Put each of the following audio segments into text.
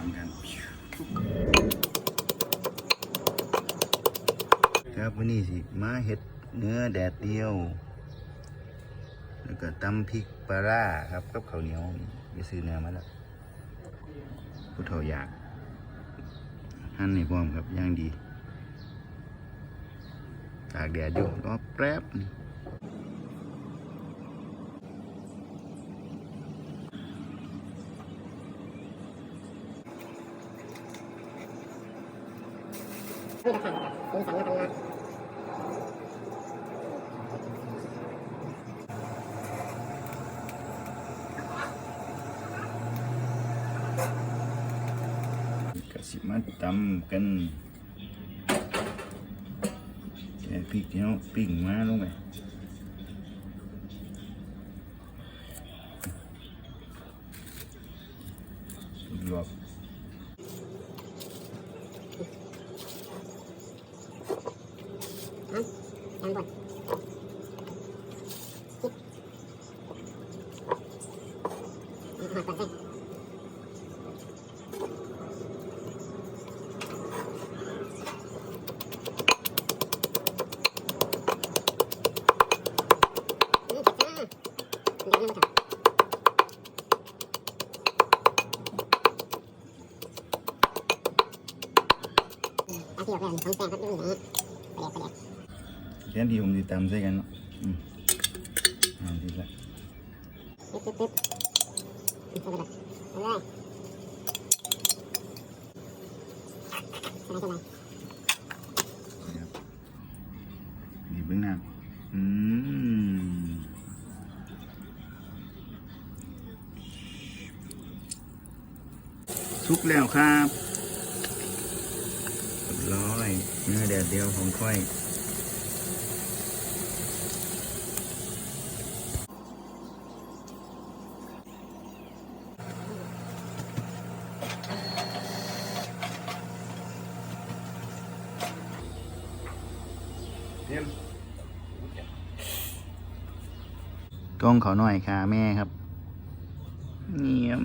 ามกัน ครับวันนี้สิมาเห็ดเนื้อแดดเดียว แล้วก็ตำพริกปลาร่าครับกับข้าวเหนียวไปซื้อเนื้อมาแล้วผู้เฒ่าอยากหั่นในพร้อมครับย่างดีตากแดดอยู่รอแป๊บ นึงนี่ละค่ะสีสันแล้วกันนะกสิมาตำกั นแกะพริกเนาะปิ้งมางไปลวกเอาจานบดคิดเอาหอดก่อนสินี่จ้าเดี๋ยวนั่งกันอาที่ออกแบบของแกงครับนี่นะประเดี๋ยวประเดี๋ยว แค่ดีผมติตำใส่กันเนาะอืมอ่าดีละตึ๊บตึ๊บตึ๊บเอาไปเลยเอาเลยสบายสบายครับดีเบื้องหน้าอืมสุกแล้วครับเรียบร้อยเนื้อแดดเดียวของค่อย กล้องเขาหน่อยค่ะแม่ครับเงียม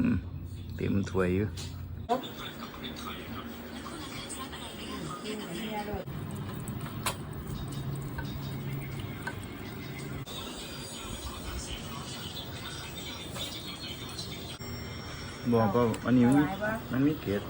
เต็มถ้วยอยู่บอกก็อันนี้มันมีมันมีเกล็ด